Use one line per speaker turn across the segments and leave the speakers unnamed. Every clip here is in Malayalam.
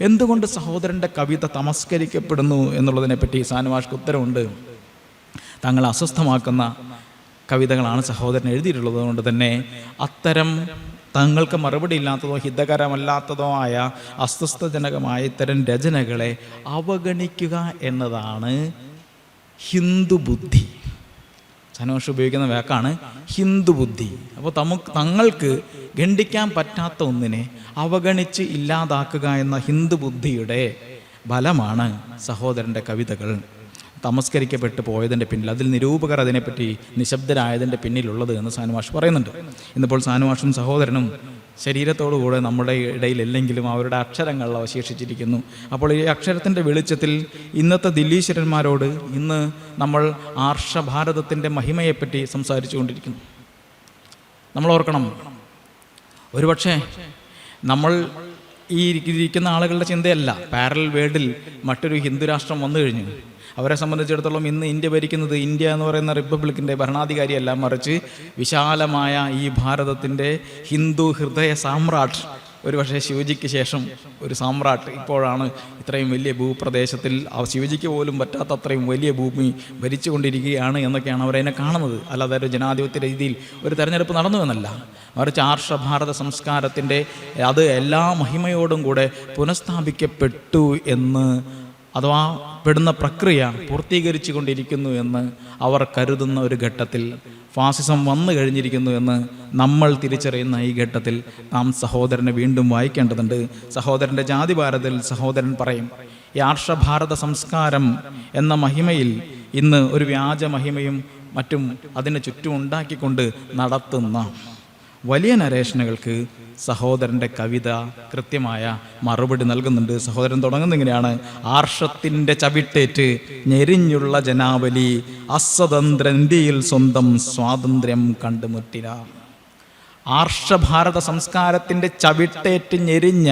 എന്തുകൊണ്ട് സഹോദരന്റെ കവിത തമസ്കരിക്കപ്പെടുന്നു എന്നുള്ളതിനെപ്പറ്റി സാനുവാഷ്ക്ക് ഉത്തരവുണ്ട് തങ്ങളെ അസ്വസ്ഥമാക്കുന്ന കവിതകളാണ് സഹോദരൻ എഴുതിയിട്ടുള്ളത്. കൊണ്ട് തന്നെ അത്തരം തങ്ങൾക്ക് മറുപടി ഇല്ലാത്തതോ ഹിതകരമല്ലാത്തതോ ആയ അസ്വസ്ഥജനകമായ ഇത്തരം രചനകളെ അവഗണിക്കുക എന്നതാണ് ഹിന്ദു ബുദ്ധി. സനോഷ് ഉപയോഗിക്കുന്ന വാക്കാണ് ഹിന്ദു ബുദ്ധി. അപ്പോൾ തമു തങ്ങൾക്ക് ഖണ്ഡിക്കാൻ പറ്റാത്ത ഒന്നിനെ അവഗണിച്ച് ഇല്ലാതാക്കുക എന്ന ഹിന്ദു ബുദ്ധിയുടെ ഫലമാണ് സഹോദരന്റെ കവിതകൾ. തമസ്കരിക്കപ്പെട്ടു പോയതിന്റെ പിന്നിൽ അതിൽ നിരൂപകർ അതിനെപ്പറ്റി നിശബ്ദരായതിന്റെ പിന്നിലുള്ളത് എന്ന് സാനുമാഷ് പറയുന്നുണ്ട്. ഇന്നിപ്പോൾ സാനുമാഷും സഹോദരനും ശരീരത്തോടുകൂടെ നമ്മുടെ ഇടയിലില്ലെങ്കിലും അവരുടെ അക്ഷരങ്ങൾ അവശേഷിച്ചിരിക്കുന്നു. അപ്പോൾ ഈ അക്ഷരത്തിന്റെ വെളിച്ചത്തിൽ ഇന്നത്തെ ദില്ലീശ്വരന്മാരോട് ഇന്ന് നമ്മൾ ആർഷഭാരതത്തിന്റെ മഹിമയെപ്പറ്റി സംസാരിച്ചു കൊണ്ടിരിക്കുന്നു നമ്മൾ ഓർക്കണം ഒരുപക്ഷെ നമ്മൾ ഈ ഇരിക്കുന്ന ആളുകളുടെ ചിന്തയല്ല. പാരൽ വേൾഡിൽ മറ്റൊരു ഹിന്ദു രാഷ്ട്രം വന്നു കഴിഞ്ഞു. അവരെ സംബന്ധിച്ചിടത്തോളം ഇന്ന് ഇന്ത്യ ഭരിക്കുന്നത് ഇന്ത്യ എന്ന് പറയുന്ന റിപ്പബ്ലിക്കിന്റെ ഭരണാധികാരിയല്ല. മറിച്ച് വിശാലമായ ഈ ഭാരതത്തിന്റെ ഹിന്ദു ഹൃദയ സാമ്രാട്ട് ഒരു പക്ഷേ ശിവജിക്ക് ശേഷം ഒരു സാമ്രാട്ട്. ഇപ്പോഴാണ് ഇത്രയും വലിയ ഭൂപ്രദേശത്തിൽ ആ ശിവജിക്ക് പോലും പറ്റാത്ത അത്രയും വലിയ ഭൂമി ഭരിച്ചുകൊണ്ടിരിക്കുകയാണ് എന്നൊക്കെയാണ് അവരതിനെ കാണുന്നത്. അല്ലാതെ ഒരു ജനാധിപത്യ രീതിയിൽ ഒരു തെരഞ്ഞെടുപ്പ് നടന്നു എന്നല്ല. മറിച്ച് ആർഷഭാരത സംസ്കാരത്തിന്റെ അത് എല്ലാ മഹിമയോടും കൂടെ പുനഃസ്ഥാപിക്കപ്പെട്ടു എന്ന് അഥവാ പെടുന്ന പ്രക്രിയ പൂർത്തീകരിച്ചു കൊണ്ടിരിക്കുന്നു എന്ന് അവർ കരുതുന്ന ഒരു ഘട്ടത്തിൽ ഫാസിസം വന്നു കഴിഞ്ഞിരിക്കുന്നു എന്ന് നമ്മൾ തിരിച്ചറിയുന്ന ഈ ഘട്ടത്തിൽ നാം സഹോദരനെ വീണ്ടും വായിക്കേണ്ടതുണ്ട്. സഹോദരന്റെ ജാതി ഭാരതത്തിൽ സഹോദരൻ പറയും ഈ ആർഷഭാരത സംസ്കാരം എന്ന മഹിമയിൽ ഇന്ന് ഒരു വ്യാജ മഹിമയും മറ്റും അതിന് ചുറ്റും ഉണ്ടാക്കിക്കൊണ്ട് നടത്തുന്ന വലിയ നരേഷനുകൾക്ക് സഹോദരന്റെ കവിത കൃത്യമായ മറുപടി നൽകുന്നുണ്ട്. സഹോദരൻ തുടങ്ങുന്ന ഇങ്ങനെയാണ്. ആർഷത്തിന്റെ ചവിട്ടേറ്റ് ഞെരിഞ്ഞുള്ള ജനാവലി അസ്വതന്ത്ര ഇന്ത്യയിൽ സ്വന്തം സ്വാതന്ത്ര്യം കണ്ടുമുട്ടിര ആർഷഭാരത സംസ്കാരത്തിന്റെ ചവിട്ടേറ്റ് ഞെരിഞ്ഞ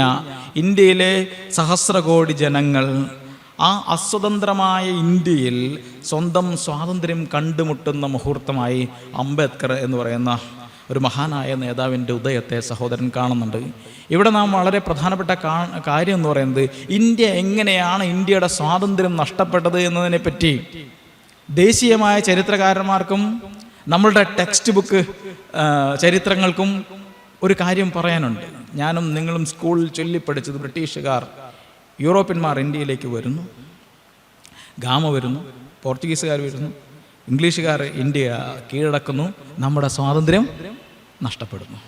ഇന്ത്യയിലെ സഹസ്രകോടി ജനങ്ങൾ ആ അസ്വതന്ത്രമായ ഇന്ത്യയിൽ സ്വന്തം സ്വാതന്ത്ര്യം കണ്ടുമുട്ടുന്ന മുഹൂർത്തമായി അംബേദ്കർ എന്ന് പറയുന്ന ഒരു മഹാനായ നേതാവിന്റെ ഉദയത്തെ സഹോദരൻ കാണുന്നുണ്ട്. ഇവിടെ നാം വളരെ പ്രധാനപ്പെട്ട കാര്യം എന്ന് പറയുന്നത് ഇന്ത്യ എങ്ങനെയാണ് ഇന്ത്യയുടെ സ്വാതന്ത്ര്യം നഷ്ടപ്പെട്ടത് എന്നതിനെപ്പറ്റി ദേശീയമായ ചരിത്രകാരന്മാർക്കും നമ്മളുടെ ടെക്സ്റ്റ് ബുക്ക് ചരിത്രങ്ങൾക്കും ഒരു കാര്യം പറയാനുണ്ട്. ഞാനും നിങ്ങളും സ്കൂളിൽ ചൊല്ലിപ്പഠിച്ചത് ബ്രിട്ടീഷുകാർ യൂറോപ്യന്മാർ ഇന്ത്യയിലേക്ക് വരുന്നു. ഗാമ വരുന്നു. പോർച്ചുഗീസുകാർ വരുന്നു. ഇംഗ്ലീഷുകാർ ഇന്ത്യ കീഴടക്കുന്നു നമ്മുടെ സ്വാതന്ത്ര്യം നഷ്ടപ്പെടുന്നു.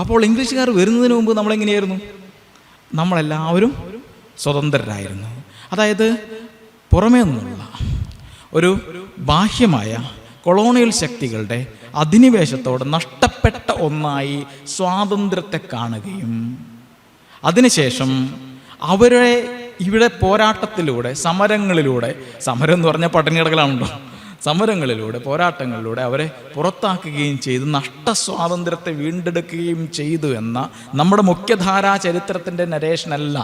അപ്പോൾ ഇംഗ്ലീഷുകാർ വരുന്നതിന് മുമ്പ് നമ്മളെങ്ങനെയായിരുന്നു? നമ്മളെല്ലാവരും സ്വതന്ത്രരായിരുന്നു. അതായത് പുറമേ നിന്നുള്ള ഒരു ബാഹ്യമായ കൊളോണിയൽ ശക്തികളുടെ അധിനിവേശത്തോട് നഷ്ടപ്പെട്ട ഒന്നായി സ്വാതന്ത്ര്യത്തെ കാണുകയും അതിനുശേഷം അവരെ ഇവിടെ പോരാട്ടത്തിലൂടെ സമരങ്ങളിലൂടെ സമരം എന്ന് പറഞ്ഞാൽ പട്ടിണി കിടക്കലാണല്ലോ സമരങ്ങളിലൂടെ പോരാട്ടങ്ങളിലൂടെ അവരെ പുറത്താക്കുകയും ചെയ്ത് നഷ്ടസ്വാതന്ത്ര്യത്തെ വീണ്ടെടുക്കുകയും ചെയ്തു എന്ന നമ്മുടെ മുഖ്യധാരാ ചരിത്രത്തിന്റെ നരേഷനല്ല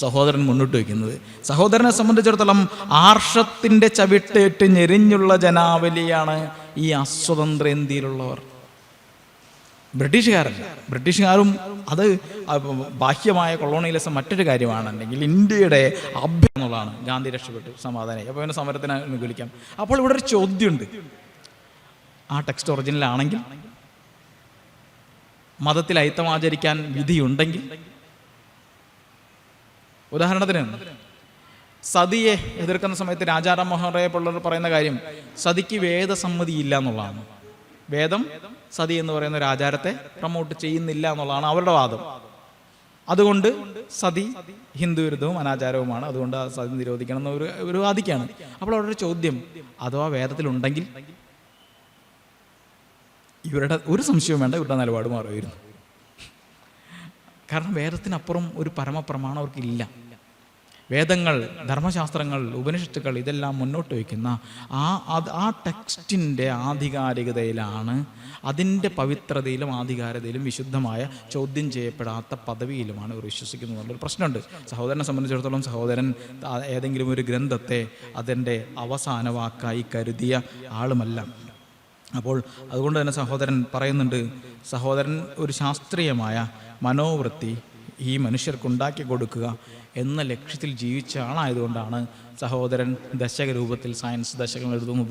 സഹോദരൻ മുന്നോട്ട് വയ്ക്കുന്നത്. സഹോദരനെ സംബന്ധിച്ചിടത്തോളം ആർഷത്തിന്റെ ചവിട്ടേറ്റ് ഞെരിഞ്ഞുള്ള ജനാവലിയാണ് ഈ അസ്വതന്ത്ര ഇന്ത്യയിലുള്ളവർ ബ്രിട്ടീഷുകാരല്ല. ബ്രിട്ടീഷുകാരും അത് ബാഹ്യമായ കൊളോണിയലിസം മറ്റൊരു കാര്യമാണെന്നുണ്ടെങ്കിൽ ഇന്ത്യയുടെ അഭ്യം എന്നുള്ളതാണ് ഗാന്ധി രക്ഷപ്പെട്ടു സമാധാനമായി അപ്പോൾ അവന്റെ സമരത്തിന് വിളിക്കാം. അപ്പോൾ ഇവിടെ ഒരു ചോദ്യമുണ്ട്. ആ ടെക്സ്റ്റ് ഒറിജിനലാണെങ്കിൽ മതത്തിൽ അയിത്തം ആചരിക്കാൻ വിധിയുണ്ടെങ്കിൽ ഉദാഹരണത്തിന് സതിയെ എതിർക്കുന്ന സമയത്ത് രാജാറാം മോഹൻ റോയെ പിള്ളർ പറയുന്ന കാര്യം സതിക്ക് വേദസമ്മതി ഇല്ല എന്നുള്ളതാണ്. വേദം സതി എന്ന് പറയുന്ന ഒരു ആചാരത്തെ പ്രൊമോട്ട് ചെയ്യുന്നില്ല എന്നുള്ളതാണ് അവരുടെ വാദം. അതുകൊണ്ട് സതി ഹിന്ദു വിരുദ്ധവും അനാചാരവുമാണ്. അതുകൊണ്ട് ആ സതി നിരോധിക്കണം എന്ന് ഒരു ഒരു വാദിക്കാണ്. അപ്പോൾ അവരുടെ ചോദ്യം അഥവാ വേദത്തിലുണ്ടെങ്കിൽ ഇവരുടെ ഒരു സംശയവും വേണ്ട ഇവരുടെ നിലപാട് മാറുമായിരുന്നു. കാരണം വേദത്തിനപ്പുറം ഒരു പരമപ്രമാണം അവർക്കില്ല. വേദങ്ങൾ ധർമ്മശാസ്ത്രങ്ങൾ ഉപനിഷത്തുക്കൾ ഇതെല്ലാം മുന്നോട്ട് വയ്ക്കുന്ന ആ അത് ആ ടെക്സ്റ്റിന്റെ ആധികാരികതയിലാണ് അതിന്റെ പവിത്രതയിലും ആധികാരികതയിലും വിശുദ്ധമായ ചോദ്യം ചെയ്യപ്പെടാത്ത പദവിയിലുമാണ് ഇവർ വിശ്വസിക്കുന്നത് എന്നുള്ളൊരു പ്രശ്നമുണ്ട്. സഹോദരനെ സംബന്ധിച്ചിടത്തോളം സഹോദരൻ ഏതെങ്കിലും ഒരു ഗ്രന്ഥത്തെ അതിന്റെ അവസാന വാക്കായി കരുതിയ ആളുമല്ല. അപ്പോൾ അതുകൊണ്ട് തന്നെ സഹോദരൻ പറയുന്നുണ്ട് സഹോദരൻ ഒരു ശാസ്ത്രീയമായ മനോവൃത്തി ഈ മനുഷ്യർക്കുണ്ടാക്കി കൊടുക്കുക എന്ന ലക്ഷ്യത്തിൽ ജീവിച്ച ആളായതുകൊണ്ടാണ് സഹോദരൻ ദശക രൂപത്തിൽ സയൻസ് ദശകം എഴുതുന്നത്.